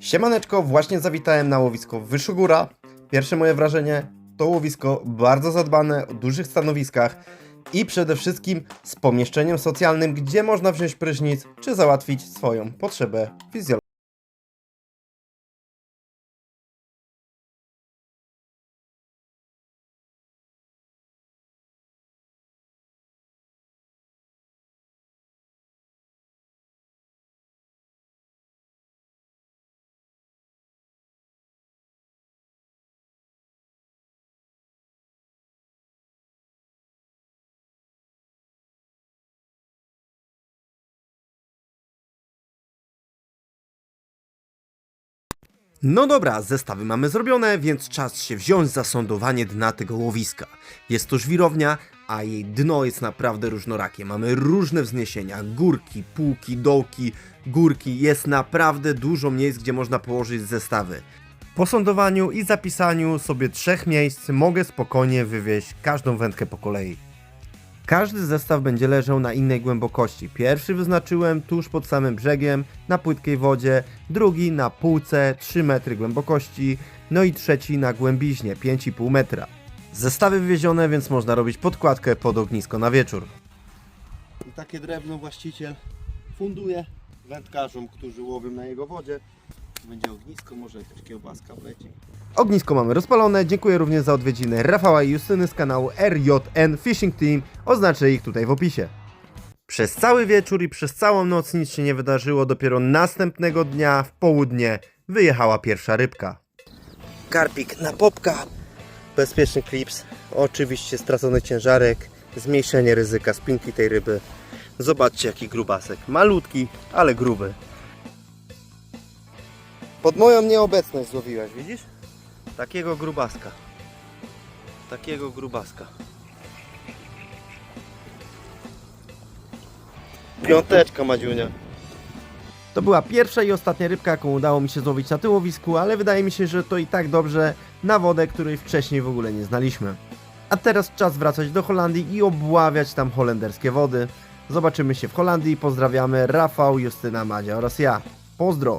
Siemaneczko, właśnie zawitałem na łowisko Wyszugóra. Pierwsze moje wrażenie to łowisko bardzo zadbane, o dużych stanowiskach i przede wszystkim z pomieszczeniem socjalnym, gdzie można wziąć prysznic czy załatwić swoją potrzebę fizjologiczną. No dobra, zestawy mamy zrobione, więc czas się wziąć za sądowanie dna tego łowiska. Jest to żwirownia, a jej dno jest naprawdę różnorakie. Mamy różne wzniesienia, górki, półki, dołki, górki. Jest naprawdę dużo miejsc, gdzie można położyć zestawy. Po sądowaniu i zapisaniu sobie trzech miejsc mogę spokojnie wywieźć każdą wędkę po kolei. Każdy zestaw będzie leżał na innej głębokości. Pierwszy wyznaczyłem tuż pod samym brzegiem, na płytkiej wodzie, drugi na półce 3 metry głębokości, no i trzeci na głębiźnie 5,5 metra. Zestawy wywiezione, więc można robić podkładkę pod ognisko na wieczór. I takie drewno właściciel funduje wędkarzom, którzy łowią na jego wodzie. Będzie ognisko, może jakaś kiełbaska wleci. Ognisko mamy rozpalone. Dziękuję również za odwiedziny Rafała i Justyny z kanału RJN Fishing Team. Oznaczę ich tutaj w opisie. Przez cały wieczór i przez całą noc nic się nie wydarzyło. Dopiero następnego dnia w południe wyjechała pierwsza rybka. Karpik na popka. Bezpieczny klips. Oczywiście stracony ciężarek. Zmniejszenie ryzyka spinki tej ryby. Zobaczcie jaki grubasek. Malutki, ale gruby. Pod moją nieobecność złowiłeś, widzisz? Takiego grubaska. Takiego grubaska. Piąteczka Madziunia. To była pierwsza i ostatnia rybka, jaką udało mi się złowić na tym łowisku, ale wydaje mi się, że to i tak dobrze na wodę, której wcześniej w ogóle nie znaliśmy. A teraz czas wracać do Holandii i obławiać tam holenderskie wody. Zobaczymy się w Holandii. Pozdrawiamy Rafał, Justyna, Madzia oraz ja. Pozdro!